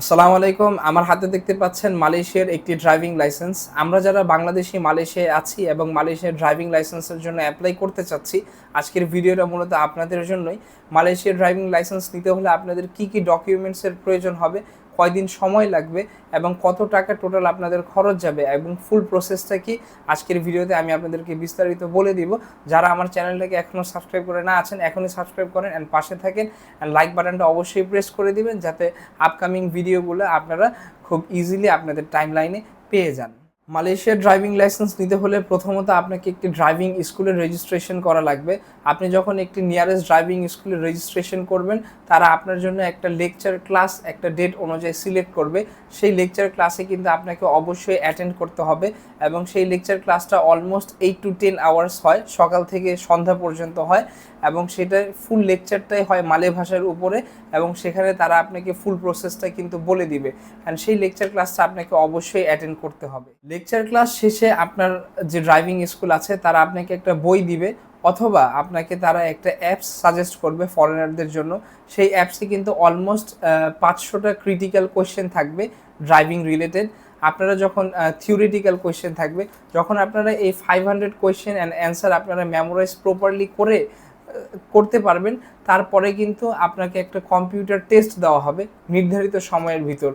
আসসালামু আলাইকুম। আমার হাতে দেখতে পাচ্ছেন মালয়েশিয়ার একটি ড্রাইভিং লাইসেন্স। আমরা যারা বাংলাদেশি, মালয়েশিয়ায় আছি এবং মালয়েশিয়ার ড্রাইভিং লাইসেন্সের জন্য অ্যাপ্লাই করতে চাচ্ছি, আজকের ভিডিওটা মূলত আপনাদের জন্যই। মালয়েশিয়ার ড্রাইভিং লাইসেন্স নিতে হলে আপনাদের কি কি ডকুমেন্টসের প্রয়োজন হবে কয়দিন সময় লাগবে এবং কত টাকা টোটাল আপনাদের খরচ যাবে এবং ফুল প্রসেসটা কি, আজকের ভিডিওতে আমি আপনাদেরকে বিস্তারিত বলে দিব। যারা আমার চ্যানেলটাকে এখনও সাবস্ক্রাইব করে না আছেন, এখনই সাবস্ক্রাইব করেন অ্যান্ড পাশে থাকেন অ্যান্ড লাইক বাটনটা অবশ্যই প্রেস করে দিবেন, যাতে আপকামিং ভিডিওগুলো আপনারা খুব ইজিলি আপনাদের টাইম লাইনে পেয়ে যান। মালয়েশিয়ার ড্রাইভিং লাইসেন্স নিতে হলে প্রথমত আপনাকে একটি ড্রাইভিং স্কুলের রেজিস্ট্রেশন করা লাগবে। আপনি যখন একটি নিয়ারেস্ট ড্রাইভিং স্কুলে রেজিস্ট্রেশন করবেন, তারা আপনার জন্য একটা লেকচার ক্লাস একটা ডেট অনুযায়ী সিলেক্ট করবে। সেই লেকচার ক্লাসে কিন্তু আপনাকে অবশ্যই অ্যাটেন্ড করতে হবে এবং সেই লেকচার ক্লাসটা almost eight to ten hours হয়, সকাল থেকে সন্ধ্যা পর্যন্ত হয় এবং সেটা ফুল লেকচারটাই হয় মালে ভাষার উপরে এবং সেখানে তারা আপনাকে ফুল প্রসেসটা কিন্তু বলে দিবে। অ্যান্ড সেই লেকচার ক্লাসটা আপনাকে অবশ্যই অ্যাটেন্ড করতে হবে। লেকচার ক্লাস শেষে আপনার যে ড্রাইভিং স্কুল আছে, তারা আপনাকে একটা বই দিবে অথবা আপনাকে তারা একটা অ্যাপস সাজেস্ট করবে ফরেনারদের জন্য। সেই অ্যাপসে কিন্তু অলমোস্ট পাঁচশোটা ক্রিটিক্যাল কোয়েশ্চেন থাকবে ড্রাইভিং রিলেটেড আপনারা যখন থিওরিটিক্যাল কোয়েশ্চেন থাকবে, যখন আপনারা এই five hundred question and answer আপনারা মেমোরাইজ প্রপারলি করে করতে পারবেন, তারপরে কিন্তু আপনাকে একটা কম্পিউটার টেস্ট দেওয়া হবে নির্ধারিত সময়ের ভিতর।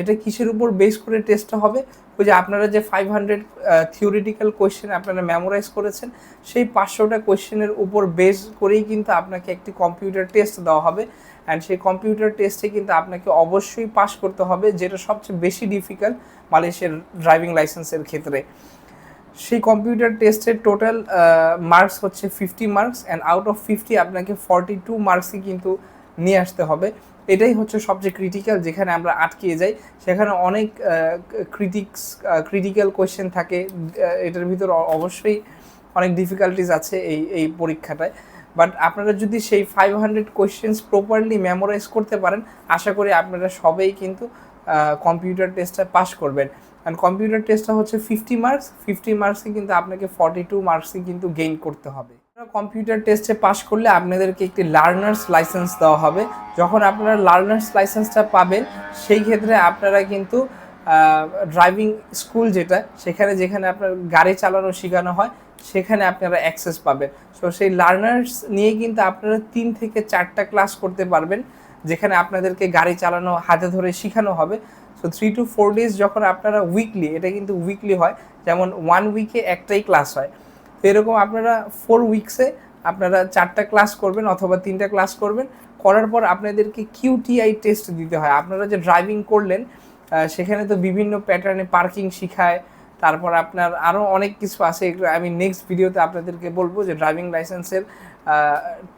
এটা কিসের উপর বেস করে টেস্টটা হবে? ওই যে আপনারা যে ফাইভ হান্ড্রেড থিওরিটিক্যাল কোয়েশ্চেন আপনারা মেমোরাইজ করেছেন, সেই পাঁচশোটা কোয়েশ্চেনের উপর বেস করেই কিন্তু আপনাকে একটি কম্পিউটার টেস্ট দেওয়া হবে। অ্যান্ড সেই কম্পিউটার টেস্টে কিন্তু আপনাকে অবশ্যই পাস করতে হবে, যেটা সবচেয়ে বেশি ডিফিকাল্ট মালয়েশিয়ার ড্রাইভিং লাইসেন্সের ক্ষেত্রে। সেই কম্পিউটার টেস্টের টোটাল মার্কস হচ্ছে fifty marks and out of fifty আপনাকে ফর্টি টু মার্কসই কিন্তু নিয়ে আসতে হবে। এটাই হচ্ছে সবচেয়ে ক্রিটিক্যাল যেখানে আমরা আটকে যাই। সেখানে অনেক ক্রিটিক্স ক্রিটিক্যাল কোয়েশ্চেন থাকে। এটার ভিতর অবশ্যই অনেক ডিফিকাল্টিস আছে এই এই পরীক্ষাটায়। বাট আপনারা যদি সেই five hundred questions properly memorise করতে পারেন, আশা করি আপনারা সবাই কিন্তু কম্পিউটার টেস্টটা পাস করবেন। অ্যান্ড কম্পিউটার টেস্টটা হচ্ছে ফিফটি মার্কস ফিফটি মার্কসই কিন্তু আপনাকে ফর্টি টু মার্কসই কিন্তু গেইন করতে হবে। কম্পিউটার টেস্টে পাস করলে আপনাদেরকে একটি লার্নার্স লাইসেন্স দেওয়া হবে। যখন আপনারা লার্নার্স লাইসেন্সটা পাবেন, সেই ক্ষেত্রে আপনারা কিন্তু ড্রাইভিং স্কুল যেটা, সেখানে যেখানে আপনার গাড়ি চালানো শেখানো হয়, সেখানে আপনারা অ্যাক্সেস পাবেন। সো সেই লার্নার্স নিয়ে কিন্তু আপনারা তিন থেকে চারটা ক্লাস করতে পারবেন, যেখানে আপনাদেরকে গাড়ি চালানো, হাতে ধরে শেখানো হবে। So three to four days যখন আপনারা উইকলি এটা কিন্তু উইকলি হয়, যেমন ওয়ান উইকে একটাই ক্লাস হয়। তো এরকম আপনারা ফোর উইকসে আপনারা চারটা ক্লাস করবেন অথবা তিনটা ক্লাস করবেন। করার পর আপনাদেরকে কিউটিআই টেস্ট দিতে হয়। আপনারা যে ড্রাইভিং করলেন সেখানে তো বিভিন্ন প্যাটার্নে পার্কিং শিখায়। তারপর আপনার আরও অনেক কিছু আছে। আমি নেক্সট ভিডিওতে আপনাদেরকে বলব যে ড্রাইভিং লাইসেন্সের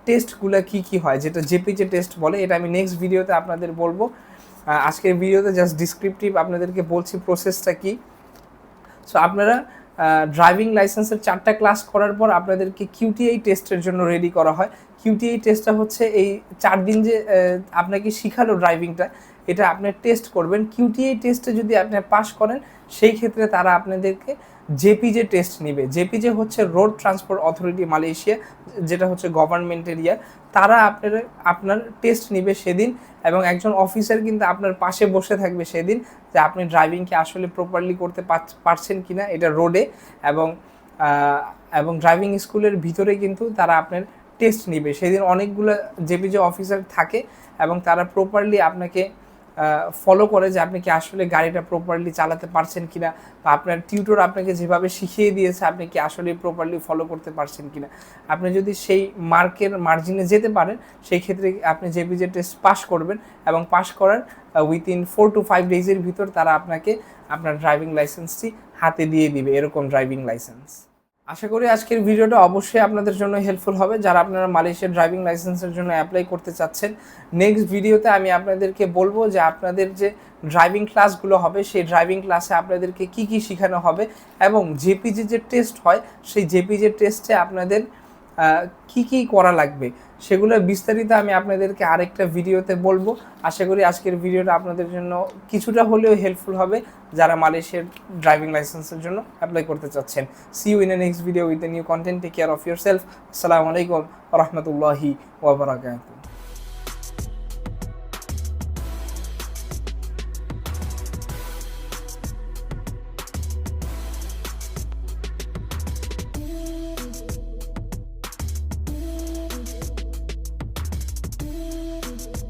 টেস্টগুলো কী কী হয়। যেটা জেপিজে টেস্ট বলে, এটা আমি নেক্সট ভিডিওতে আপনাদের বলব। আজকের ভিডিওতে জাস্ট ডিসক্রিপটিভ আপনাদেরকে বলছি প্রসেসটা কি। সো আপনারা ড্রাইভিং লাইসেন্সের চারটা ক্লাস করার পর আপনাদেরকে কিউটিআই টেস্টের জন্য রেডি করা হয়। কিউটিআই টেস্টটা হচ্ছে এই চার দিন যে আপনাকে শিখালো ড্রাইভিংটা এটা আপনি টেস্ট করবেন। কিউটিআই টেস্টে যদি আপনি পাস করেন, সেই ক্ষেত্রে তারা আপনাদেরকে জেপিজে টেস্ট নিবে। জেপিজে হচ্ছে রোড ট্রান্সপোর্ট অথরিটি মালয়েশিয়া যেটা হচ্ছে গভর্নমেন্ট এরিয়া তারা আপনার আপনার টেস্ট নিবে সেদিন এবং একজন অফিসার কিন্তু আপনার পাশে বসে থাকবে সেদিন যে আপনি ড্রাইভিংকে আসলে প্রপারলি করতে পারছেন কি না এটা রোডে এবং এবং ড্রাইভিং স্কুলের ভিতরে কিন্তু তারা আপনার টেস্ট নিবে। সেদিন অনেকগুলো জেপিজে অফিসার থাকে এবং তারা প্রপারলি আপনাকে ফলো করে যে আপনি কি আসলে গাড়িটা প্রপারলি চালাতে পারছেন কিনা বা আপনার টিউটর আপনাকে যেভাবে শিখিয়ে দিয়েছে, আপনি কি আসলে প্রপারলি ফলো করতে পারছেন কিনা। আপনি যদি সেই মার্কের মার্জিনে যেতে পারেন সেই ক্ষেত্রে আপনি জেপিজে টেস্ট পাস করবেন এবং পাস করার উইথিন ফোর টু ফাইভ ডেজের ভিতর তারা আপনাকে আপনার ড্রাইভিং লাইসেন্সটি হাতে দিয়ে দিবে, এরকম ড্রাইভিং লাইসেন্স আশা করি আজকের ভিডিওটা অবশ্যই আপনাদের জন্য হেল্পফুল হবে। যারা আপনারা মালয়েশিয়ার ড্রাইভিং লাইসেন্সের জন্য অ্যাপ্লাই করতে চাচ্ছেন নেক্সট ভিডিওতে আমি আপনাদেরকে বলব যে আপনাদের যে ড্রাইভিং ক্লাসগুলো হবে, সেই ড্রাইভিং ক্লাসে আপনাদেরকে কি কি শেখানো হবে এবং জেপিজি যে টেস্ট হয়, সেই জেপিজি টেস্টে আপনাদের কি কি করা লাগবে সেগুলো বিস্তারিত আমি আপনাদেরকে আরেকটা ভিডিওতে বলব। আশা করি আজকের ভিডিওটা আপনাদের জন্য কিছুটা হলেও হেল্পফুল হবে যারা মালয়েশিয়ার ড্রাইভিং লাইসেন্সের জন্য অ্যাপ্লাই করতে চাচ্ছেন। See you in a next video with a new content take care of yourself আসসালামু আলাইকুম রহমতুল্লাহি ওবরাকাতুহ